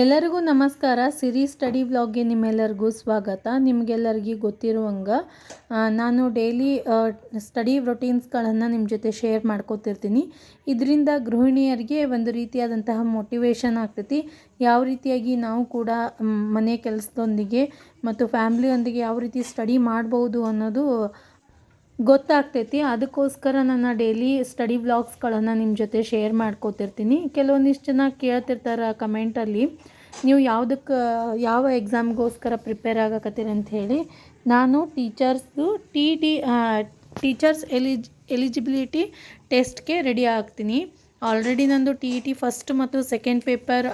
ಎಲ್ಲರಿಗೂ ನಮಸ್ಕಾರ. ಸಿರಿ ಸ್ಟಡಿ ವ್ಲಾಗ್ಗೆ ನಿಮ್ಮೆಲ್ಲರಿಗೂ ಸ್ವಾಗತ. ನಿಮಗೆಲ್ಲರಿಗೂ ಗೊತ್ತಿರುವಂಗೆ ನಾನು ಡೈಲಿ ಸ್ಟಡಿ ರೊಟೀನ್ಸ್ಗಳನ್ನು ನಿಮ್ಮ ಜೊತೆ ಶೇರ್ ಮಾಡ್ಕೋತಿರ್ತೀನಿ. ಇದರಿಂದ ಗೃಹಿಣಿಯರಿಗೆ ಒಂದು ರೀತಿಯಾದಂತಹ ಮೋಟಿವೇಶನ್ ಆಗ್ತೈತಿ. ಯಾವ ರೀತಿಯಾಗಿ ನಾವು ಕೂಡ ಮನೆ ಕೆಲಸದೊಂದಿಗೆ ಮತ್ತು ಫ್ಯಾಮ್ಲಿಯೊಂದಿಗೆ ಯಾವ ರೀತಿ ಸ್ಟಡಿ ಮಾಡ್ಬೋದು ಅನ್ನೋದು ಗೊತ್ತಾಗ್ತೈತಿ. ಅದಕ್ಕೋಸ್ಕರ ನನ್ನ ಡೈಲಿ ಸ್ಟಡಿ ವ್ಲಾಗ್ಸ್ಗಳನ್ನು ನಿಮ್ಮ ಜೊತೆ ಶೇರ್ ಮಾಡ್ಕೋತಿರ್ತೀನಿ. ಕೆಲವೊಂದಿಷ್ಟು ಜನ ಕೇಳ್ತಿರ್ತಾರೆ ಕಮೆಂಟಲ್ಲಿ ನೀವು ಯಾವುದಕ್ಕೆ ಯಾವ ಎಕ್ಸಾಮ್ಗೋಸ್ಕರ ಪ್ರಿಪೇರ್ ಆಗಕತ್ತೀರಿ ಅಂತ ಹೇಳಿ. ನಾನು ಟೀಚರ್ಸ್ದು ಟಿ ಟಿ ಟೀಚರ್ಸ್ ಎಲಿಜ್ ಎಲಿಜಿಬಿಲಿಟಿ ಟೆಸ್ಟ್ಗೆ ರೆಡಿ ಆಗ್ತೀನಿ. ಆಲ್ರೆಡಿ ನಂದು ಟಿ ಇ ಟಿ ಫಸ್ಟ್ ಮತ್ತು ಸೆಕೆಂಡ್ ಪೇಪರ್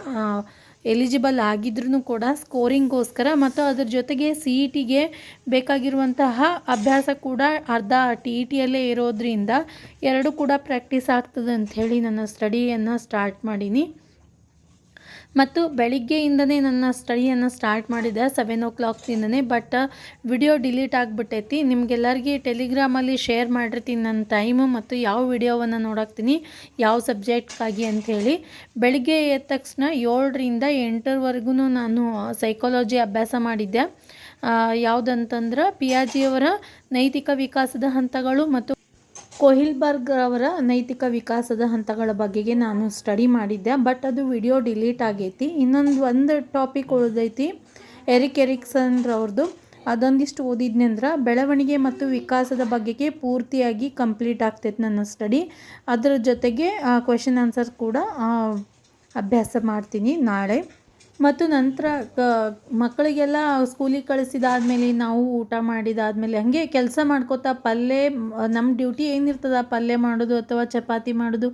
ಎಲಿಜಿಬಲ್ ಆಗಿದ್ರೂ ಕೂಡ ಸ್ಕೋರಿಂಗ್ಗೋಸ್ಕರ ಮತ್ತು ಅದ್ರ ಜೊತೆಗೆ ಸಿ ಇ ಟಿಗೆ ಬೇಕಾಗಿರುವಂತಹ ಅಭ್ಯಾಸ ಕೂಡ ಅರ್ಧ ಟಿ ಇ ಟಿಯಲ್ಲೇ ಇರೋದ್ರಿಂದ ಎರಡು ಕೂಡ ಪ್ರಾಕ್ಟೀಸ್ ಆಗ್ತದೆ ಅಂಥೇಳಿ ನನ್ನ ಸ್ಟಡಿಯನ್ನು ಸ್ಟಾರ್ಟ್ ಮಾಡೀನಿ. ಮತ್ತು ಬೆಳಿಗ್ಗೆಯಿಂದನೇ ನನ್ನ ಸ್ಟಡಿಯನ್ನು ಸ್ಟಾರ್ಟ್ ಮಾಡಿದೆ ಸೆವೆನ್ ಓ ಕ್ಲಾಕ್ದಿಂದನೇ ಬಟ್ ವಿಡಿಯೋ ಡಿಲೀಟ್ ಆಗಿಬಿಟ್ಟೈತಿ. ನಿಮಗೆಲ್ಲರಿಗೆ ಟೆಲಿಗ್ರಾಮಲ್ಲಿ ಶೇರ್ ಮಾಡಿರ್ತೀನಿ ನನ್ನ ಟೈಮು ಮತ್ತು ಯಾವ ವಿಡಿಯೋವನ್ನು ನೋಡಾಕ್ತೀನಿ, ಯಾವ ಸಬ್ಜೆಕ್ಟ್ಗಾಗಿ ಅಂಥೇಳಿ. ಬೆಳಿಗ್ಗೆ ಎದ್ದ ತಕ್ಷಣ ಏಳರಿಂದ ಎಂಟರವರೆಗೂ ನಾನು ಸೈಕಾಲಜಿ ಅಭ್ಯಾಸ ಮಾಡಿದ್ದೆ. ಯಾವುದಂತಂದ್ರೆ ಪಿಯಾಜಿಯವರ ನೈತಿಕ ವಿಕಾಸದ ಹಂತಗಳು ಮತ್ತು ಕೊಹಿಲ್ಬರ್ಗ್ ಅವರ ನೈತಿಕ ವಿಕಾಸದ ಹಂತಗಳ ಬಗೆಗೆ ನಾನು ಸ್ಟಡಿ ಮಾಡಿದ್ದೆ, ಬಟ್ ಅದು ವಿಡಿಯೋ ಡಿಲೀಟ್ ಆಗೈತಿ. ಇನ್ನೊಂದು ಒಂದು ಟಾಪಿಕ್ ಉಳಿದೈತಿ, ಎರಿಕ್ ಎರಿಕ್ಸನ್ ಅವ್ರದ್ದು ಅದೊಂದಿಷ್ಟು ಓದಿದ್ನಿ ಅಂದ್ರೆ, ಬೆಳವಣಿಗೆ ಮತ್ತು ವಿಕಾಸದ ಬಗೆಗೆ ಪೂರ್ತಿಯಾಗಿ ಕಂಪ್ಲೀಟ್ ಆಗ್ತೈತೆ ನನ್ನ ಸ್ಟಡಿ. ಅದರ ಜೊತೆಗೆ ಕ್ವೆಶನ್ ಆನ್ಸರ್ ಕೂಡ ಅಭ್ಯಾಸ ಮಾಡ್ತೀನಿ ನಾಳೆ. ಮತ್ತು ನಂತರ ಮಕ್ಕಳಿಗೆಲ್ಲ ಸ್ಕೂಲಿಗೆ ಕಳಿಸಿದಾದ್ಮೇಲೆ ನಾವು ಊಟ ಮಾಡಿದಾದ್ಮೇಲೆ ಹಾಗೆ ಕೆಲಸ ಮಾಡ್ಕೋತಾ ಪಲ್ಯ ನಮ್ಮ ಡ್ಯೂಟಿ ಏನಿರ್ತದೆ ಪಲ್ಯ ಮಾಡೋದು ಅಥವಾ ಚಪಾತಿ ಮಾಡೋದು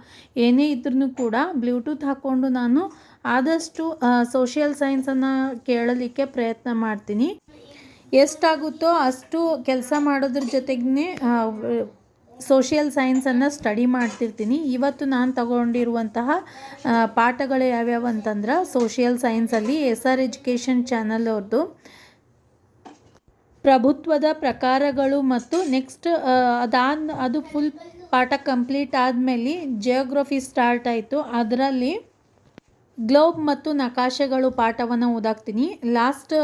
ಏನೇ ಇದ್ರೂ ಕೂಡ ಬ್ಲೂಟೂತ್ ಹಾಕ್ಕೊಂಡು ನಾನು ಆದಷ್ಟು ಸೋಷಿಯಲ್ ಸೈನ್ಸನ್ನು ಕೇಳಲಿಕ್ಕೆ ಪ್ರಯತ್ನ ಮಾಡ್ತೀನಿ. ಎಷ್ಟಾಗುತ್ತೋ ಅಷ್ಟು ಕೆಲಸ ಮಾಡೋದ್ರ ಜೊತೆಗೇ ಸೋಷಿಯಲ್ ಸೈನ್ಸನ್ನು ಸ್ಟಡಿ ಮಾಡ್ತಿರ್ತೀನಿ. ಇವತ್ತು ನಾನು ತಗೊಂಡಿರುವಂತಹ ಪಾಠಗಳು ಯಾವ್ಯಾವು ಅಂತಂದ್ರೆ ಸೋಷಿಯಲ್ ಸೈನ್ಸಲ್ಲಿ ಎಸ್ ಆರ್ ಎಜುಕೇಷನ್ ಚಾನಲ್ ಅವ್ರದ್ದು ಪ್ರಭುತ್ವದ ಪ್ರಕಾರಗಳು ಮತ್ತು ನೆಕ್ಸ್ಟ್ ಅದಾದ ಅದು ಫುಲ್ ಪಾಠ ಕಂಪ್ಲೀಟ್ ಆದಮೇಲೆ ಜಿಯೋಗ್ರಫಿ ಸ್ಟಾರ್ಟ್ ಆಯಿತು. ಅದರಲ್ಲಿ ಗ್ಲೋಬ್ ಮತ್ತು ನಕಾಶೆಗಳು ಪಾಠವನ್ನು ಓದಾಕ್ತೀನಿ. ಲಾಸ್ಟ್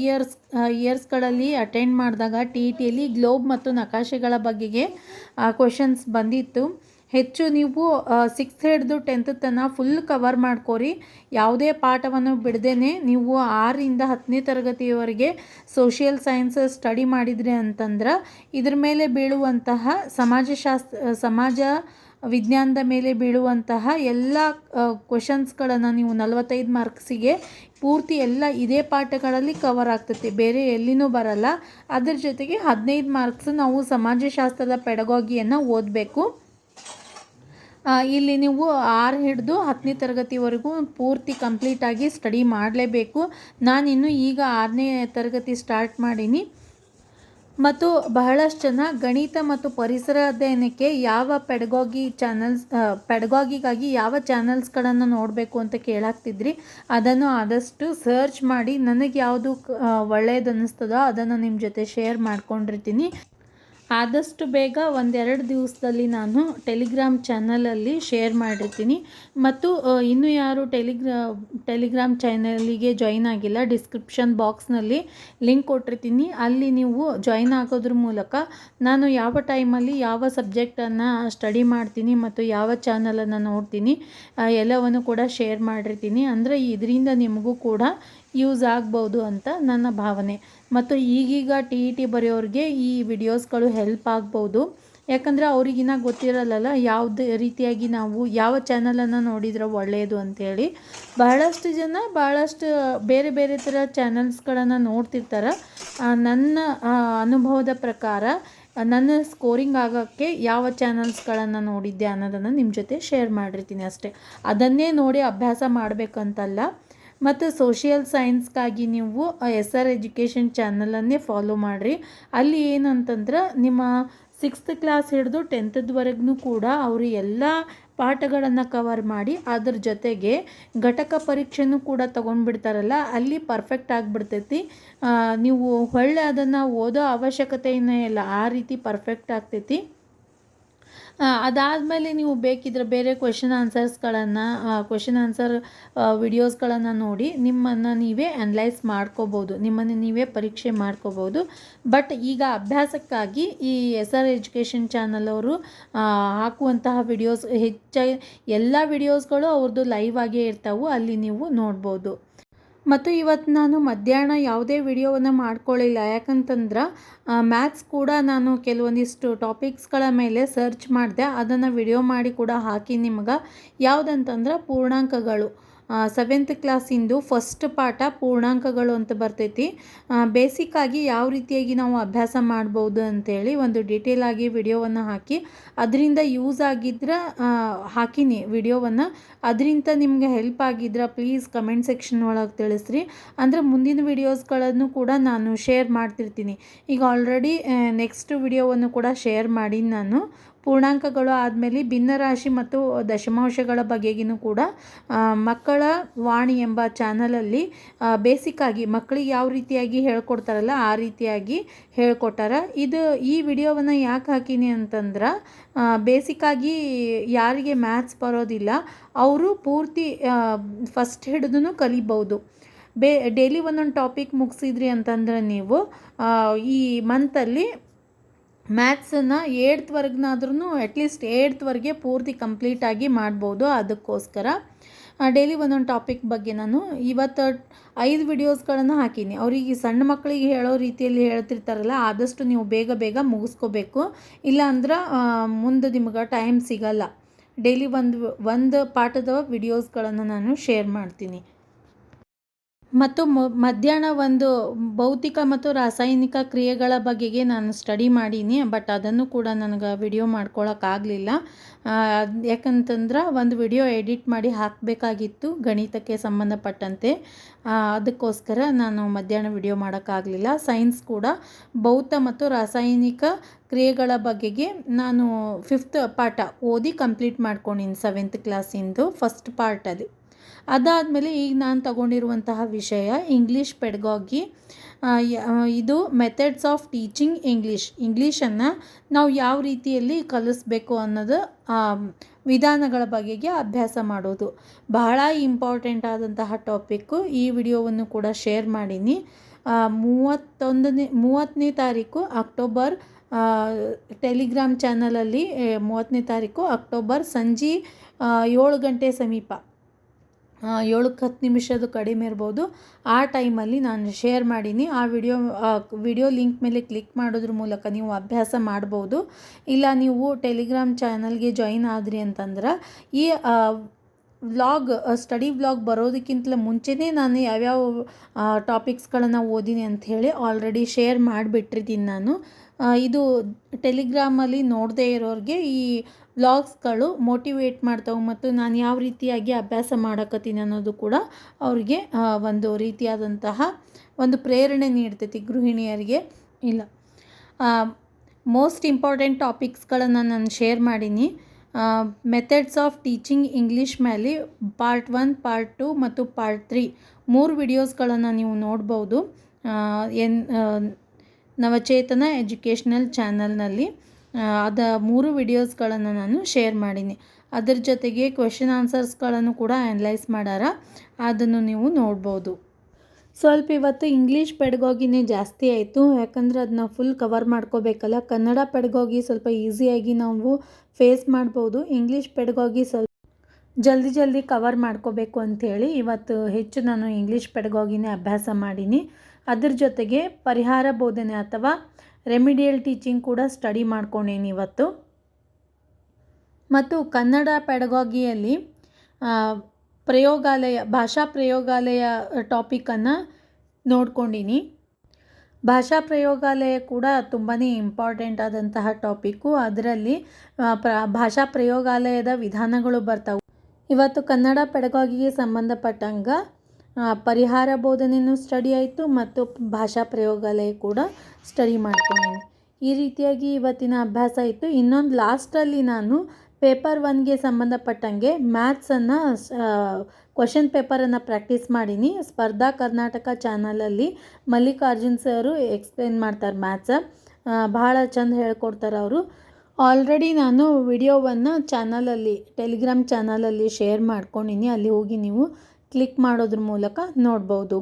ಇಯರ್ಸ್ ಇಯರ್ಸ್ಗಳಲ್ಲಿ ಅಟೆಂಡ್ ಮಾಡಿದಾಗ ಟಿ ಇ ಟಿಯಲ್ಲಿ ಗ್ಲೋಬ್ ಮತ್ತು ನಕಾಶೆಗಳ ಬಗೆಗೆ ಕ್ವೆಶನ್ಸ್ ಬಂದಿತ್ತು. ಹೆಚ್ಚು ನೀವು ಸಿಕ್ಸ್ತ್ ಹಿಡಿದು ಟೆಂತ್ ತನಕ ಫುಲ್ ಕವರ್ ಮಾಡ್ಕೋರಿ. ಯಾವುದೇ ಪಾಠವನ್ನು ಬಿಡದೇನೆ ನೀವು ಆರರಿಂದ ಹತ್ತನೇ ತರಗತಿಯವರೆಗೆ ಸೋಷಿಯಲ್ ಸೈನ್ಸ್ ಸ್ಟಡಿ ಮಾಡಿದ್ರಿ ಅಂತಂದ್ರೆ ಇದ್ರ ಮೇಲೆ ಬೀಳುವಂತಹ ಸಮಾಜಶಾಸ್ತ್ರ ಸಮಾಜ ವಿಜ್ಞಾನದ ಮೇಲೆ ಬೀಳುವಂತಹ ಎಲ್ಲ ಕ್ವಶನ್ಸ್ಗಳನ್ನು ನೀವು ನಲವತ್ತೈದು ಮಾರ್ಕ್ಸಿಗೆ ಪೂರ್ತಿ ಎಲ್ಲ ಇದೇ ಪಾಠಗಳಲ್ಲಿ ಕವರ್ ಆಗ್ತೈತಿ. ಬೇರೆ ಎಲ್ಲಿನೂ ಬರಲ್ಲ. ಅದರ ಜೊತೆಗೆ ಹದಿನೈದು ಮಾರ್ಕ್ಸ್ ನಾವು ಸಮಾಜಶಾಸ್ತ್ರದ ಪೆಡಗಾಗಿಯನ್ನು ಓದಬೇಕು. ಇಲ್ಲಿ ನೀವು ಆರು ಹಿಡಿದು ಹತ್ತನೇ ತರಗತಿವರೆಗೂ ಪೂರ್ತಿ ಕಂಪ್ಲೀಟಾಗಿ ಸ್ಟಡಿ ಮಾಡಲೇಬೇಕು. ನಾನಿನ್ನು ಈಗ ಆರನೇ ತರಗತಿ ಸ್ಟಾರ್ಟ್ ಮಾಡೀನಿ. ಮತ್ತು ಬಹಳಷ್ಟು ಜನ ಗಣಿತ ಮತ್ತು ಪರಿಸರ ಅಧ್ಯಯನಕ್ಕೆ ಯಾವ ಪೆಡಗಾಗಿ ಚಾನಲ್ಸ್ ಪೆಡಗಾಗಿಗಾಗಿ ಯಾವ ಚಾನಲ್ಸ್ಗಳನ್ನು ನೋಡಬೇಕು ಅಂತ ಕೇಳಾಗ್ತಿದ್ರಿ ಅದನ್ನು ಆದಷ್ಟು ಸರ್ಚ್ ಮಾಡಿ ನನಗೆ ಯಾವುದು ಒಳ್ಳೆಯದು ಅನ್ನಿಸ್ತದೋ ಅದನ್ನು ನಿಮ್ಮ ಜೊತೆ ಶೇರ್ ಮಾಡ್ಕೊಂಡಿರ್ತೀನಿ. ಆದಷ್ಟು ಬೇಗ ಒಂದೆರಡು ದಿವಸದಲ್ಲಿ ನಾನು ಟೆಲಿಗ್ರಾಮ್ ಚಾನಲಲ್ಲಿ ಶೇರ್ ಮಾಡಿರ್ತೀನಿ. ಮತ್ತು ಇನ್ನು ಯಾರು ಟೆಲಿಗ್ರಾ, ಟೆಲಿಗ್ರಾಮ್ ಚಾನಲಿಗೆ ಜಾಯಿನ್ ಆಗಿಲ್ಲ, ಡಿಸ್ಕ್ರಿಪ್ಷನ್ ಬಾಕ್ಸ್ನಲ್ಲಿ ಲಿಂಕ್ ಕೊಟ್ಟಿರ್ತೀನಿ. ಅಲ್ಲಿ ನೀವು ಜಾಯಿನ್ ಆಗೋದ್ರ ಮೂಲಕ ನಾನು ಯಾವ ಟೈಮಲ್ಲಿ ಯಾವ ಸಬ್ಜೆಕ್ಟನ್ನು ಸ್ಟಡಿ ಮಾಡ್ತೀನಿ ಮತ್ತು ಯಾವ ಚಾನಲನ್ನು ನೋಡ್ತೀನಿ ಎಲ್ಲವನ್ನು ಕೂಡ ಶೇರ್ ಮಾಡಿರ್ತೀನಿ. ಅಂದರೆ, ಇದರಿಂದ ನಿಮಗೂ ಕೂಡ ಯೂಸ್ ಆಗ್ಬೋದು ಅಂತ ನನ್ನ ಭಾವನೆ. ಮತ್ತು ಈಗೀಗ ಟಿ ಇ ಟಿ ಬರೆಯೋರಿಗೆ ಈ ವಿಡಿಯೋಸ್ಗಳು ಹೆಲ್ಪ್ ಆಗ್ಬೋದು. ಯಾಕಂದರೆ ಅವ್ರಿಗಿನ್ನ ಗೊತ್ತಿರಲ್ಲಲ್ಲ, ಯಾವುದೇ ರೀತಿಯಾಗಿ ನಾವು ಯಾವ ಚಾನಲನ್ನು ನೋಡಿದ್ರೆ ಒಳ್ಳೆಯದು ಅಂಥೇಳಿ ಬಹಳಷ್ಟು ಜನ ಬಹಳಷ್ಟು ಬೇರೆ ಬೇರೆ ಥರ ಚಾನಲ್ಸ್ಗಳನ್ನು ನೋಡ್ತಿರ್ತಾರೆ. ನನ್ನ ಅನುಭವದ ಪ್ರಕಾರ, ನನ್ನ ಸ್ಕೋರಿಂಗ್ ಆಗೋಕ್ಕೆ ಯಾವ ಚಾನಲ್ಸ್ಗಳನ್ನು ನೋಡಿದ್ದೆ ಅನ್ನೋದನ್ನು ನಿಮ್ಮ ಜೊತೆ ಶೇರ್ ಮಾಡಿರ್ತೀನಿ ಅಷ್ಟೇ. ಅದನ್ನೇ ನೋಡಿ ಅಭ್ಯಾಸ ಮಾಡಬೇಕಂತಲ್ಲ. ಮತ್ತು ಸೋಷಿಯಲ್ ಸೈನ್ಸ್ಗಾಗಿ ನೀವು ಎಸ್ ಆರ್ ಎಜುಕೇಷನ್ ಚಾನಲನ್ನೇ ಫಾಲೋ ಮಾಡಿರಿ. ಅಲ್ಲಿ ಏನಂತಂದ್ರೆ ನಿಮ್ಮ ಸಿಕ್ಸ್ತ್ ಕ್ಲಾಸ್ ಹಿಡಿದು ಟೆಂತದ್ವರೆಗೂ ಕೂಡ ಅವರು ಎಲ್ಲ ಪಾಠಗಳನ್ನು ಕವರ್ ಮಾಡಿ ಅದ್ರ ಜೊತೆಗೆ ಘಟಕ ಪರೀಕ್ಷೆನೂ ಕೂಡ ತೊಗೊಂಡ್ಬಿಡ್ತಾರಲ್ಲ, ಅಲ್ಲಿ ಪರ್ಫೆಕ್ಟ್ ಆಗಿಬಿಡ್ತೈತಿ. ನೀವು ಹೊಳ್ಳೆ ಅದನ್ನು ಓದೋ ಅವಶ್ಯಕತೆಯೇ ಇಲ್ಲ, ಆ ರೀತಿ ಪರ್ಫೆಕ್ಟ್ ಆಗ್ತೈತಿ. ಅದಾದಮೇಲೆ ನೀವು ಬೇಕಿದ್ರೆ ಬೇರೆ ಕ್ವೆಶನ್ ಆನ್ಸರ್ಸ್ಗಳನ್ನು ಕ್ವೆಶನ್ ಆನ್ಸರ್ ವಿಡಿಯೋಸ್ಗಳನ್ನು ನೋಡಿ ನಿಮ್ಮನ್ನು ನೀವೇ ಅನಲೈಸ್ ಮಾಡ್ಕೋಬೋದು. ನಿಮ್ಮನ್ನು ನೀವೇ ಪರೀಕ್ಷೆ ಮಾಡ್ಕೋಬೋದು. ಬಟ್ ಈಗ ಅಭ್ಯಾಸಕ್ಕಾಗಿ ಈ ಎಸ್ ಆರ್ ಎಜುಕೇಷನ್ ಚಾನಲ್ ಅವರು ಹಾಕುವಂತಹ ವಿಡಿಯೋಸ್ ಹೆಚ್ಚಾಗಿ ಎಲ್ಲ ವಿಡಿಯೋಸ್ಗಳು ಅವ್ರದ್ದು ಲೈವ್ ಆಗೇ ಇರ್ತಾವೆ, ಅಲ್ಲಿ ನೀವು ನೋಡ್ಬೋದು. ಮತ್ತು ಇವತ್ತು ನಾನು ಮಧ್ಯಾಹ್ನ ಯಾವುದೇ ವಿಡಿಯೋವನ್ನು ಮಾಡ್ಕೊಳ್ಳಿಲ್ಲ. ಯಾಕಂತಂದ್ರೆ ಮ್ಯಾಥ್ಸ್ ಕೂಡ ನಾನು ಕೆಲವೊಂದಿಷ್ಟು ಟಾಪಿಕ್ಸ್ಗಳ ಮೇಲೆ ಸರ್ಚ್ ಮಾಡಿದೆ. ಅದನ್ನು ವಿಡಿಯೋ ಮಾಡಿ ಕೂಡ ಹಾಕಿ ನಿಮ್ಗೆ. ಯಾವುದಂತಂದ್ರೆ, ಪೂರ್ಣಾಂಕಗಳು. ಸೆವೆಂತ್ ಕ್ಲಾಸಿಂದು ಫಸ್ಟ್ ಪಾಠ ಪೂರ್ಣಾಂಕಗಳು ಅಂತ ಬರ್ತೈತಿ. ಬೇಸಿಕ್ಕಾಗಿ ಯಾವ ರೀತಿಯಾಗಿ ನಾವು ಅಭ್ಯಾಸ ಮಾಡ್ಬೋದು ಅಂತೇಳಿ ಒಂದು ಡೀಟೇಲ್ ಆಗಿ ವಿಡಿಯೋವನ್ನು ಹಾಕಿ, ಅದರಿಂದ ಯೂಸ್ ಆಗಿದ್ರೆ ಹಾಕಿನಿ ವಿಡಿಯೋವನ್ನು ಅದರಿಂದ ನಿಮಗೆ ಹೆಲ್ಪ್ ಆಗಿದ್ರೆ ಪ್ಲೀಸ್ ಕಮೆಂಟ್ ಸೆಕ್ಷನ್ ಒಳಗೆ ತಿಳಿಸ್ರಿ. ಅಂದರೆ ಮುಂದಿನ ವಿಡಿಯೋಸ್ಗಳನ್ನು ಕೂಡ ನಾನು ಶೇರ್ ಮಾಡ್ತಿರ್ತೀನಿ. ಈಗ ಆಲ್ರೆಡಿ ನೆಕ್ಸ್ಟ್ ವಿಡಿಯೋವನ್ನು ಕೂಡ ಶೇರ್ ಮಾಡಿ ನಾನು. ಪೂರ್ಣಾಂಕಗಳು ಆದಮೇಲೆ ಭಿನ್ನರಾಶಿ ಮತ್ತು ದಶಮಾಂಶಗಳ ಬಗೆಗಿನೂ ಕೂಡ ಮಕ್ಕಳ ವಾಣಿ ಎಂಬ ಚಾನಲಲ್ಲಿ ಬೇಸಿಕ್ಕಾಗಿ ಮಕ್ಕಳಿಗೆ ಯಾವ ರೀತಿಯಾಗಿ ಹೇಳ್ಕೊಡ್ತಾರಲ್ಲ ಆ ರೀತಿಯಾಗಿ ಹೇಳ್ಕೊಟ್ಟಾರ. ಇದು ಈ ವಿಡಿಯೋವನ್ನು ಯಾಕೆ ಹಾಕೀನಿ ಅಂತಂದ್ರೆ ಬೇಸಿಕ್ಕಾಗಿ ಯಾರಿಗೆ ಮ್ಯಾಥ್ಸ್ ಬರೋದಿಲ್ಲ, ಅವರು ಪೂರ್ತಿ ಫಸ್ಟ್ ಹಿಡಿದು ಕಲಿಬೋದು ಬೇ ಡೈಲಿ ಒಂದೊಂದು ಟಾಪಿಕ್ ಮುಗಿಸಿದ್ರಿ ಅಂತಂದ್ರೆ ನೀವು ಈ ಮಂತಲ್ಲಿ ಮ್ಯಾಥ್ಸನ್ನು ಏಡ್ತ್ವರೆಗ್ನಾದ್ರೂ ಅಟ್ಲೀಸ್ಟ್ ಏಡ್ತ್ವರೆಗೆ ಪೂರ್ತಿ ಕಂಪ್ಲೀಟಾಗಿ ಮಾಡ್ಬೋದು ಅದಕ್ಕೋಸ್ಕರ. ಡೈಲಿ ಒಂದೊಂದು ಟಾಪಿಕ್ ಬಗ್ಗೆ ನಾನು ಇವತ್ತು ಐದು ವಿಡಿಯೋಸ್ಗಳನ್ನು ಹಾಕೀನಿ. ಅವರಿಗೆ ಸಣ್ಣ ಮಕ್ಕಳಿಗೆ ಹೇಳೋ ರೀತಿಯಲ್ಲಿ ಹೇಳ್ತಿರ್ತಾರಲ್ಲ, ಆದಷ್ಟು ನೀವು ಬೇಗ ಬೇಗ ಮುಗಿಸ್ಕೋಬೇಕು. ಇಲ್ಲಾಂದ್ರೆ ಮುಂದೆ ನಿಮ್ಗೆ ಟೈಮ್ ಸಿಗಲ್ಲ. ಡೈಲಿ ಒಂದು ಒಂದು ಪಾಠದ ವಿಡಿಯೋಸ್ಗಳನ್ನು ನಾನು ಶೇರ್ ಮಾಡ್ತೀನಿ. ಮತ್ತು ಮಧ್ಯಾಹ್ನ ಒಂದು ಭೌತಿಕ ಮತ್ತು ರಾಸಾಯನಿಕ ಕ್ರಿಯೆಗಳ ಬಗೆಗೆ ನಾನು ಸ್ಟಡಿ ಮಾಡೀನಿ ಬಟ್ ಅದನ್ನು ಕೂಡ ನನಗೆ ವಿಡಿಯೋ ಮಾಡ್ಕೊಳಕ್ಕಾಗಲಿಲ್ಲ ಯಾಕಂತಂದ್ರೆ ಒಂದು ವಿಡಿಯೋ ಎಡಿಟ್ ಮಾಡಿ ಹಾಕಬೇಕಾಗಿತ್ತು, ಗಣಿತಕ್ಕೆ ಸಂಬಂಧಪಟ್ಟಂತೆ. ಅದಕ್ಕೋಸ್ಕರ ನಾನು ಮಧ್ಯಾಹ್ನ ವಿಡಿಯೋ ಮಾಡೋಕ್ಕಾಗಲಿಲ್ಲ ಸೈನ್ಸ್ ಕೂಡ ಭೌತ ಮತ್ತು ರಾಸಾಯನಿಕ ಕ್ರಿಯೆಗಳ ಬಗೆಗೆ ನಾನು ಫಿಫ್ತ್ ಪಾಠ ಓದಿ ಕಂಪ್ಲೀಟ್ ಮಾಡ್ಕೊಂಡಿನಿ ಸೆವೆಂತ್ ಕ್ಲಾಸಿಂದು ಫಸ್ಟ್ ಪಾರ್ಟಲ್ಲಿ ಅದಾದಮೇಲೆ ಈಗ ನಾನು ತಗೊಂಡಿರುವಂತಹ ವಿಷಯ ಇಂಗ್ಲೀಷ್ ಪೆಡ್ಗಾಗಿ ಇದು ಮೆಥಡ್ಸ್ ಆಫ್ ಟೀಚಿಂಗ್ ಇಂಗ್ಲೀಷ್ ಇಂಗ್ಲೀಷನ್ನು ನಾವು ಯಾವ ರೀತಿಯಲ್ಲಿ ಕಲಿಸ್ಬೇಕು ಅನ್ನೋದು ವಿಧಾನಗಳ ಬಗೆಗೆ ಅಭ್ಯಾಸ ಮಾಡೋದು. ಬಹಳ ಇಂಪಾರ್ಟೆಂಟ್ ಆದಂತಹ ಟಾಪಿಕ್ಕು ಈ ವಿಡಿಯೋವನ್ನು ಕೂಡ ಶೇರ್ ಮಾಡೀನಿ. ಮೂವತ್ತೊಂದನೇ, ಮೂವತ್ತನೇ ತಾರೀಕು ಅಕ್ಟೋಬರ್ ಟೆಲಿಗ್ರಾಮ್ ಚಾನಲಲ್ಲಿ ಮೂವತ್ತನೇ ತಾರೀಕು ಅಕ್ಟೋಬರ್ ಸಂಜೆ ಏಳು ಗಂಟೆ ಸಮೀಪ. ಏಳಕ್ಕೆ ಹತ್ತು ನಿಮಿಷದ್ದು ಕಡಿಮೆ ಇರ್ಬೋದು. ಆ ಟೈಮಲ್ಲಿ ನಾನು ಶೇರ್ ಮಾಡೀನಿ. ಆ ವಿಡಿಯೋ ವಿಡಿಯೋ ಲಿಂಕ್ ಮೇಲೆ ಕ್ಲಿಕ್ ಮಾಡೋದ್ರ ಮೂಲಕ ನೀವು ಅಭ್ಯಾಸ ಮಾಡ್ಬೋದು. ಇಲ್ಲ ನೀವು ಟೆಲಿಗ್ರಾಮ್ ಚಾನಲ್ಗೆ ಜಾಯಿನ್ ಆದ್ರಿ ಅಂತಂದ್ರೆ ಈ ವ್ಲಾಗ್ ಸ್ಟಡಿ ವ್ಲಾಗ್ ಬರೋದಕ್ಕಿಂತಲೂ ಮುಂಚೆನೇ ನಾನು ಯಾವ್ಯಾವ ಟಾಪಿಕ್ಸ್ಗಳನ್ನು ಓದಿನಿ ಅಂಥೇಳಿ ಆಲ್ರೆಡಿ ಶೇರ್ ಮಾಡಿಬಿಟ್ಟಿರ್ತೀನಿ ನಾನು. ಇದು ಟೆಲಿಗ್ರಾಮಲ್ಲಿ ನೋಡದೇ ಇರೋರಿಗೆ ಈ ವ್ಲಾಗ್ಸ್ಗಳು ಮೋಟಿವೇಟ್ ಮಾಡ್ತಾವೆ ಮತ್ತು ನಾನು ಯಾವ ರೀತಿಯಾಗಿ ಅಭ್ಯಾಸ ಮಾಡಕತ್ತೀನಿ ಅನ್ನೋದು ಕೂಡ ಅವ್ರಿಗೆ ಒಂದು ರೀತಿಯಾದಂತಹ ಒಂದು ಪ್ರೇರಣೆ ನೀಡ್ತೈತಿ ಗೃಹಿಣಿಯರಿಗೆ. ಇಲ್ಲ. ಮೋಸ್ಟ್ ಇಂಪಾರ್ಟೆಂಟ್ ಟಾಪಿಕ್ಸ್ಗಳನ್ನು ನಾನು ಶೇರ್ ಮಾಡೀನಿ. ಮೆಥಡ್ಸ್ ಆಫ್ ಟೀಚಿಂಗ್ ಇಂಗ್ಲೀಷ್ ಮೇಲೆ ಪಾರ್ಟ್ ಒನ್ ಪಾರ್ಟ್ ಟು ಮತ್ತು ಪಾರ್ಟ್ ತ್ರೀ ಮೂರು ವಿಡಿಯೋಸ್ಗಳನ್ನು ನೀವು ನೋಡ್ಬೋದು. ಎನ್ ನವಚೇತನ ಎಜುಕೇಷ್ನಲ್ ಚಾನಲ್ನಲ್ಲಿ ಅದ ಮೂರು ವಿಡಿಯೋಸ್ಗಳನ್ನು ನಾನು ಶೇರ್ ಮಾಡೀನಿ. ಅದರ ಜೊತೆಗೆ ಕ್ವೆಶನ್ ಆನ್ಸರ್ಸ್ಗಳನ್ನು ಕೂಡ ಅನಲೈಸ್ ಮಾಡಾರ. ಅದನ್ನು ನೀವು ನೋಡ್ಬೋದು. ಸ್ವಲ್ಪ ಇವತ್ತು ಇಂಗ್ಲೀಷ್ ಪೆಡ್ಗೋಗಿನೇ ಜಾಸ್ತಿ ಆಯಿತು. ಯಾಕಂದರೆ ಅದನ್ನ ಫುಲ್ ಕವರ್ ಮಾಡ್ಕೋಬೇಕಲ್ಲ. ಕನ್ನಡ ಪೆಡ್ಗೋಗಿ ಸ್ವಲ್ಪ ಈಸಿಯಾಗಿ ನಾವು ಫೇಸ್ ಮಾಡ್ಬೋದು, ಇಂಗ್ಲೀಷ್ ಪೆಡ್ಗೋಗಿ ಸ್ವಲ್ಪ ಜಲ್ದಿ ಜಲ್ದಿ ಕವರ್ ಮಾಡ್ಕೋಬೇಕು ಅಂಥೇಳಿ ಇವತ್ತು ಹೆಚ್ಚು ನಾನು ಇಂಗ್ಲೀಷ್ ಪೆಡಗೋಗಿನೇ ಅಭ್ಯಾಸ ಮಾಡೀನಿ. ಅದ್ರ ಜೊತೆಗೆ ಪರಿಹಾರ ಬೋಧನೆ ಅಥವಾ ರೆಮಿಡಿಯಲ್ ಟೀಚಿಂಗ್ ಕೂಡ ಸ್ಟಡಿ ಮಾಡ್ಕೊಂಡೇನಿ ಇವತ್ತು. ಮತ್ತು ಕನ್ನಡ ಪೆಡಗಾಗಿಯಲ್ಲಿ ಪ್ರಯೋಗಾಲಯ, ಭಾಷಾ ಪ್ರಯೋಗಾಲಯ ಟಾಪಿಕನ್ನು ನೋಡ್ಕೊಂಡೀನಿ. ಭಾಷಾ ಪ್ರಯೋಗಾಲಯ ಕೂಡ ತುಂಬಾ ಇಂಪಾರ್ಟೆಂಟ್ ಆದಂತಹ ಟಾಪಿಕ್ಕು ಅದರಲ್ಲಿ ಪ್ರ, ಭಾಷಾ ಪ್ರಯೋಗಾಲಯದ ವಿಧಾನಗಳು ಬರ್ತಾವೆ. ಇವತ್ತು ಕನ್ನಡ ಪೆಡಗಾಗಿಗೆ ಸಂಬಂಧಪಟ್ಟಂಗೆ ಪರಿಹಾರ ಬೋಧನೆಯೂ ಸ್ಟಡಿ ಆಯಿತು ಮತ್ತು ಭಾಷಾ ಪ್ರಯೋಗಾಲಯ ಕೂಡ ಸ್ಟಡಿ ಮಾಡ್ಕೊಂಡೀನಿ. ಈ ರೀತಿಯಾಗಿ ಇವತ್ತಿನ ಅಭ್ಯಾಸ ಇತ್ತು. ಇನ್ನೊಂದು ಲಾಸ್ಟಲ್ಲಿ ನಾನು ಪೇಪರ್ ಒನ್ಗೆ ಸಂಬಂಧಪಟ್ಟಂಗೆ ಮ್ಯಾಥ್ಸನ್ನು ಕ್ವಶನ್ ಪೇಪರನ್ನು ಪ್ರಾಕ್ಟೀಸ್ ಮಾಡೀನಿ. ಸ್ಪರ್ಧಾ ಕರ್ನಾಟಕ ಚಾನಲಲ್ಲಿ ಮಲ್ಲಿಕಾರ್ಜುನ್ ಸರು ಎಕ್ಸ್ಪ್ಲೇನ್ ಮಾಡ್ತಾರೆ ಮ್ಯಾಥ್ಸ ಭಾಳ ಚಂದ ಹೇಳ್ಕೊಡ್ತಾರೆ ಅವರು. ಆಲ್ರೆಡಿ ನಾನು ವಿಡಿಯೋವನ್ನು ಚಾನಲಲ್ಲಿ ಟೆಲಿಗ್ರಾಮ್ ಚಾನಲಲ್ಲಿ ಶೇರ್ ಮಾಡ್ಕೊಂಡಿನಿ. ಅಲ್ಲಿ ಹೋಗಿ ನೀವು ಕ್ಲಿಕ್ ಮಾಡೋದ್ರ ಮೂಲಕ ನೋಡ್ಬೋದು.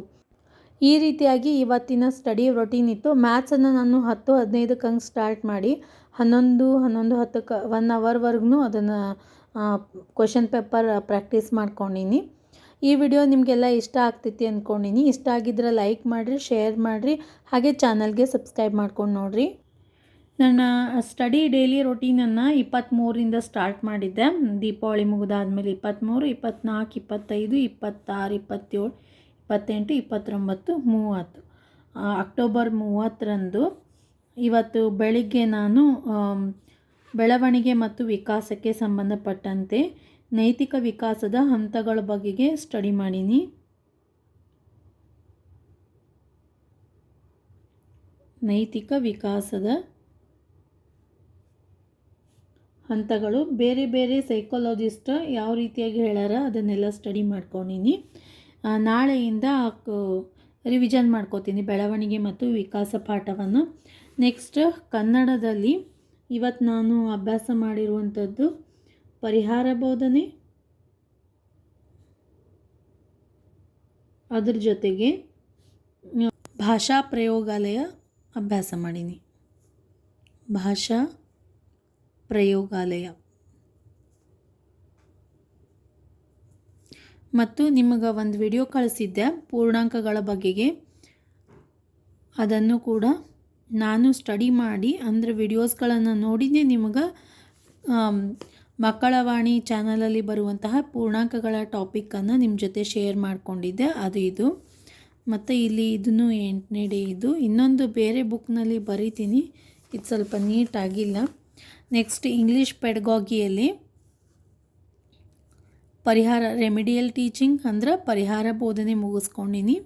ಈ ರೀತಿಯಾಗಿ ಇವತ್ತಿನ ಸ್ಟಡಿ ರೊಟೀನ್ ಇತ್ತು. ಮ್ಯಾಥ್ಸನ್ನು ನಾನು ಹತ್ತು ಹದಿನೈದಕ್ಕೆ ಹಂಗೆ ಸ್ಟಾರ್ಟ್ ಮಾಡಿ, ಹನ್ನೊಂದು ಹನ್ನೊಂದು ಹತ್ತಕ್ಕೆ ಒನ್ ಅವರ್ವರೆಗೂ ಅದನ್ನು ಕ್ವಶನ್ ಪೇಪರ್ ಪ್ರಾಕ್ಟೀಸ್ ಮಾಡ್ಕೊಂಡಿನಿ. ಈ ವಿಡಿಯೋ ನಿಮಗೆಲ್ಲ ಇಷ್ಟ ಆಗ್ತೈತಿ ಅಂದ್ಕೊಂಡಿನಿ ಇಷ್ಟ ಆಗಿದ್ರೆ ಲೈಕ್ ಮಾಡಿರಿ ಶೇರ್ ಮಾಡಿರಿ, ಹಾಗೆ ಚಾನಲ್ಗೆ ಸಬ್ಸ್ಕ್ರೈಬ್ ಮಾಡ್ಕೊಂಡು ನೋಡಿರಿ. ನನ್ನ ಸ್ಟಡಿ ಡೈಲಿ ರೊಟೀನನ್ನು ಇಪ್ಪತ್ತ್ಮೂರಿಂದ ಸ್ಟಾರ್ಟ್ ಮಾಡಿದ್ದೆ. ದೀಪಾವಳಿ ಮುಗಿದಾದ್ಮೇಲೆ ಇಪ್ಪತ್ತ್ಮೂರು ಇಪ್ಪತ್ತ್ನಾಲ್ಕು ಇಪ್ಪತ್ತೈದು, ಇಪ್ಪತ್ತಾರು, ಇಪ್ಪತ್ತೇಳು, ಇಪ್ಪತ್ತೆಂಟು, ಇಪ್ಪತ್ತೊಂಬತ್ತು, ಮೂವತ್ತು. ಅಕ್ಟೋಬರ್ ಮೂವತ್ತರಂದು ಇವತ್ತು ಬೆಳಿಗ್ಗೆ ನಾನು ಬೆಳವಣಿಗೆ ಮತ್ತು ವಿಕಾಸಕ್ಕೆ ಸಂಬಂಧಪಟ್ಟಂತೆ ನೈತಿಕ ವಿಕಾಸದ ಹಂತಗಳ ಬಗೆಗೆ ಸ್ಟಡಿ ಮಾಡೀನಿ. ನೈತಿಕ ವಿಕಾಸದ ಹಂತಗಳು ಬೇರೆ ಬೇರೆ ಸೈಕಾಲಜಿಸ್ಟ್ ಯಾವ ರೀತಿಯಾಗಿ ಹೇಳ್ಯಾರ ಅದನ್ನೆಲ್ಲ ಸ್ಟಡಿ ಮಾಡ್ಕೊಂಡಿನಿ. ನಾಳೆಯಿಂದ ರಿವಿಷನ್ ಮಾಡ್ಕೋತೀನಿ ಬೆಳವಣಿಗೆ ಮತ್ತು ವಿಕಾಸ ಪಾಠವನ್ನು. ನೆಕ್ಸ್ಟ್ ಕನ್ನಡದಲ್ಲಿ ಇವತ್ತು ನಾನು ಅಭ್ಯಾಸ ಮಾಡಿರುವಂಥದ್ದು ಪರಿಹಾರ ಬೋಧನೆ. ಅದ್ರ ಜೊತೆಗೆ ಭಾಷಾ ಪ್ರಯೋಗಾಲಯ ಅಭ್ಯಾಸ ಮಾಡೀನಿ. ಭಾಷಾ ಪ್ರಯೋಗಾಲಯ. ಮತ್ತು ನಿಮಗೆ ಒಂದು ವಿಡಿಯೋ ಕಳಿಸಿದ್ದೆ ಪೂರ್ಣಾಂಕಗಳ ಬಗೆಗೆ. ಅದನ್ನು ಕೂಡ ನಾನು ಸ್ಟಡಿ ಮಾಡಿ ಅಂದರೆ ವಿಡಿಯೋಸ್ಗಳನ್ನು ನೋಡಿದೆ ನಿಮಗೆ ಮಕ್ಕಳ ವಾಣಿ ಚಾನಲಲ್ಲಿ ಬರುವಂತಹ ಪೂರ್ಣಾಂಕಗಳ ಟಾಪಿಕ್ಕನ್ನು ನಿಮ್ಮ ಜೊತೆ ಶೇರ್ ಮಾಡಿಕೊಂಡಿದ್ದೆ. ಅದು ಇದು. ಮತ್ತು ಇಲ್ಲಿ ಇದನ್ನು ಎಂಟನೇ ಡೇ ಇದು. ಇನ್ನೊಂದು ಬೇರೆ ಬುಕ್ನಲ್ಲಿ ಬರೀತೀನಿ. ಇದು ಸ್ವಲ್ಪ ನೀಟಾಗಿಲ್ಲ. ನೆಕ್ಸ್ಟ್ ಇಂಗ್ಲೀಷ್ ಪೆಡ್ಗಾಗಿಯಲ್ಲಿ ಪರಿಹಾರ ರೆಮಿಡಿಯಲ್ ಟೀಚಿಂಗ್ ಅಂದ್ರೆ ಪರಿಹಾರ ಬೋಧನೆ ಮುಗಿಸ್ಕೊಂಡಿನಿ.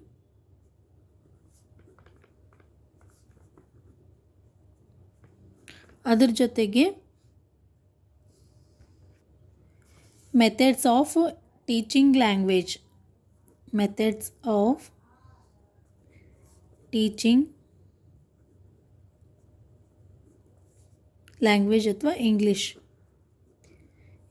ಅದ್ರ ಜೊತೆಗೆ methods of teaching language methods of teaching language ಅಥವಾ ಇಂಗ್ಲೀಷ್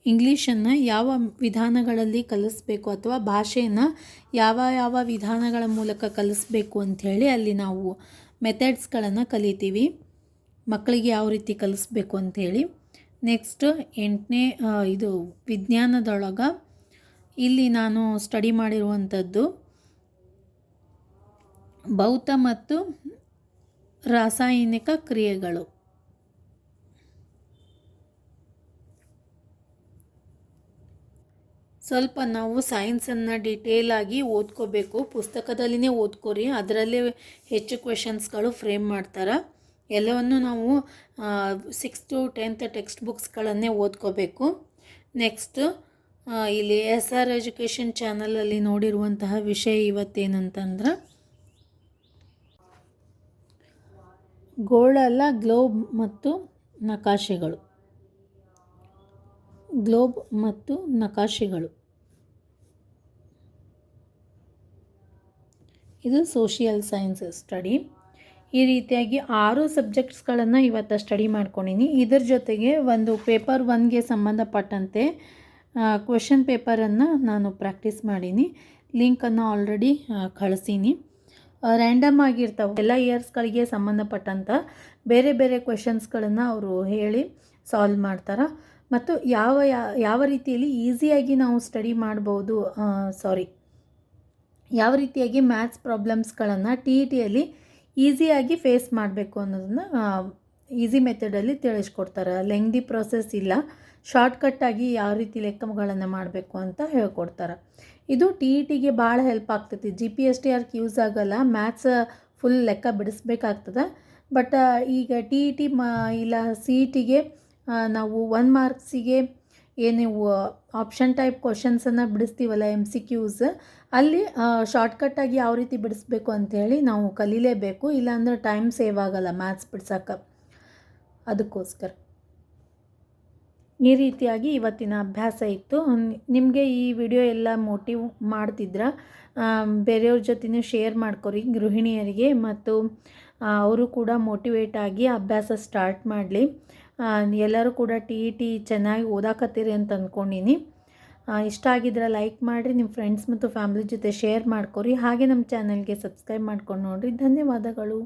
ಇಂಗ್ಲೀಷನ್ನು ಯಾವ ವಿಧಾನಗಳಲ್ಲಿ ಕಲಿಸ್ಬೇಕು ಅಥವಾ ಭಾಷೆಯನ್ನು ಯಾವ ಯಾವ ವಿಧಾನಗಳ ಮೂಲಕ ಕಲಿಸ್ಬೇಕು ಅಂಥೇಳಿ ಅಲ್ಲಿ ನಾವು ಮೆಥಡ್ಸ್ಗಳನ್ನು ಕಲಿತೀವಿ. ಮಕ್ಕಳಿಗೆ ಯಾವ ರೀತಿ ಕಲಿಸ್ಬೇಕು ಅಂಥೇಳಿ. ನೆಕ್ಸ್ಟ್ ಎಂಟನೇ ಇದು ವಿಜ್ಞಾನದೊಳಗೆ ಇಲ್ಲಿ ನಾನು ಸ್ಟಡಿ ಮಾಡಿರುವಂಥದ್ದು ಭೌತ ಮತ್ತು ರಾಸಾಯನಿಕ ಕ್ರಿಯೆಗಳು. ಸ್ವಲ್ಪ ನಾವು ಸೈನ್ಸನ್ನು ಡೀಟೇಲಾಗಿ ಓದ್ಕೋಬೇಕು. ಪುಸ್ತಕದಲ್ಲಿನೇ ಓದ್ಕೋರಿ. ಅದರಲ್ಲೇ ಹೆಚ್ಚು ಕ್ವೆಶನ್ಸ್ಗಳು ಫ್ರೇಮ್ ಮಾಡ್ತಾರೆ. ಎಲ್ಲವನ್ನು ನಾವು ಸಿಕ್ಸ್ ಟು ಟೆಂತ್ ಟೆಕ್ಸ್ಟ್ ಬುಕ್ಸ್ಗಳನ್ನೇ ಓದ್ಕೋಬೇಕು. ನೆಕ್ಸ್ಟ್ ಇಲ್ಲಿ ಎಸ್ ಆರ್ ಎಜುಕೇಷನ್ ಚಾನಲಲ್ಲಿ ನೋಡಿರುವಂತಹ ವಿಷಯ ಇವತ್ತೇನಂತಂದ್ರೆ ಗೋಳಲ್ಲ ಗ್ಲೋಬ್ ಮತ್ತು ನಕಾಶೆಗಳು. ಗ್ಲೋಬ್ ಮತ್ತು ನಕಾಶೆಗಳು. ಇದು ಸೋಷಿಯಲ್ ಸೈನ್ಸ್ ಸ್ಟಡಿ ಈ ರೀತಿಯಾಗಿ ಆರು ಸಬ್ಜೆಕ್ಟ್ಸ್ಗಳನ್ನು ಇವತ್ತು ಸ್ಟಡಿ ಮಾಡ್ಕೊಂಡಿನಿ. ಇದ್ರ ಜೊತೆಗೆ ಒಂದು ಪೇಪರ್ ಒನ್ಗೆ ಸಂಬಂಧಪಟ್ಟಂತೆ ಕ್ವೆಶನ್ ಪೇಪರನ್ನು ನಾನು ಪ್ರಾಕ್ಟೀಸ್ ಮಾಡೀನಿ. ಲಿಂಕನ್ನು ಆಲ್ರೆಡಿ ಕಳಿಸೀನಿ. ರ್ಯಾಂಡಮ್ ಆಗಿರ್ತಾವೆ ಎಲ್ಲ ಇಯರ್ಸ್ಗಳಿಗೆ ಸಂಬಂಧಪಟ್ಟಂಥ ಬೇರೆ ಬೇರೆ ಕ್ವೆಶನ್ಸ್ಗಳನ್ನು ಅವರು ಹೇಳಿ ಸಾಲ್ವ್ ಮಾಡ್ತಾರೆ. ಮತ್ತು ಯಾವ ಯಾವ ರೀತಿಯಲ್ಲಿ ಈಸಿಯಾಗಿ ನಾವು ಸ್ಟಡಿ ಮಾಡ್ಬೋದು ಸಾರಿ, ಯಾವ ರೀತಿಯಾಗಿ ಮ್ಯಾಥ್ಸ್ ಪ್ರಾಬ್ಲಮ್ಸ್ಗಳನ್ನು ಟಿ ಇ ಟಿಯಲ್ಲಿ ಈಸಿಯಾಗಿ ಫೇಸ್ ಮಾಡಬೇಕು ಅನ್ನೋದನ್ನು ಈಸಿ ಮೆಥಡಲ್ಲಿ ತಿಳಿಸ್ಕೊಡ್ತಾರೆ. ಲೆಂಗ್ದಿ ಪ್ರೊಸೆಸ್ ಇಲ್ಲ. ಶಾರ್ಟ್ಕಟ್ಟಾಗಿ ಯಾವ ರೀತಿ ಲೆಕ್ಕಗಳನ್ನು ಮಾಡಬೇಕು ಅಂತ ಹೇಳ್ಕೊಡ್ತಾರೆ. ಇದು ಟಿ ಇ ಟಿಗೆ ಭಾಳ ಹೆಲ್ಪ್ ಆಗ್ತೈತಿ. ಜಿ ಪಿ ಎಸ್ ಟಿ ಆರ್ಕ್ ಯೂಸ್ ಆಗೋಲ್ಲ. ಮ್ಯಾಥ್ಸ್ ಫುಲ್ ಲೆಕ್ಕ ಬಿಡಿಸ್ಬೇಕಾಗ್ತದೆ. ಬಟ್ ಈಗ ಟಿ ಇ ಟಿ ಮ, ಇಲ್ಲ ಸಿ ಇ ಟಿಗೆ ನಾವು ಒನ್ ಮಾರ್ಕ್ಸಿಗೆ ಏನು ಆಪ್ಷನ್ ಟೈಪ್ ಕ್ವಶನ್ಸನ್ನು ಬಿಡಿಸ್ತೀವಲ್ಲ ಎಂ ಸಿ ಕ್ಯೂಸ್ ಅಲ್ಲಿ ಶಾರ್ಟ್ಕಟ್ಟಾಗಿ ಯಾವ ರೀತಿ ಬಿಡಿಸ್ಬೇಕು ಅಂಥೇಳಿ ನಾವು ಕಲೀಲೇಬೇಕು. ಇಲ್ಲಾಂದ್ರೆ ಟೈಮ್ ಸೇವ್ ಆಗೋಲ್ಲ ಮ್ಯಾಥ್ಸ್ ಬಿಡ್ಸೋಕ್ಕೆ ಅದಕ್ಕೋಸ್ಕರ. ಈ ರೀತಿಯಾಗಿ ಇವತ್ತಿನ ಅಭ್ಯಾಸ ಇತ್ತು. ನಿಮಗೆ ಈ ವಿಡಿಯೋ ಎಲ್ಲ ಮೋಟಿವ್ ಮಾಡ್ತಿದ್ರ ಬೇರೆಯವ್ರ ಜೊತೆನೂ ಶೇರ್ ಮಾಡ್ಕೊರಿ, ಗೃಹಿಣಿಯರಿಗೆ. ಮತ್ತು ಅವರು ಕೂಡ ಮೋಟಿವೇಟ್ ಆಗಿ ಅಭ್ಯಾಸ ಸ್ಟಾರ್ಟ್ ಮಾಡಲಿ. ಎಲ್ಲರೂ ಕೂಡ ಟಿ ಟಿ ಚೆನ್ನಾಗಿ ಓದಾಕತ್ತೀರಿ ಅಂತ ಅಂದ್ಕೊಂಡೀನಿ ಇಷ್ಟ ಆಗಿದ್ರೆ ಲೈಕ್ ಮಾಡಿರಿ ನಿಮ್ಮ ಫ್ರೆಂಡ್ಸ್ ಮತ್ತು ಫ್ಯಾಮ್ಲಿ ಜೊತೆ ಶೇರ್ ಮಾಡ್ಕೊರಿ. ಹಾಗೆ ನಮ್ಮ ಚಾನಲ್ಗೆ ಸಬ್ಸ್ಕ್ರೈಬ್ ಮಾಡ್ಕೊಂಡು ನೋಡಿರಿ. ಧನ್ಯವಾದಗಳು.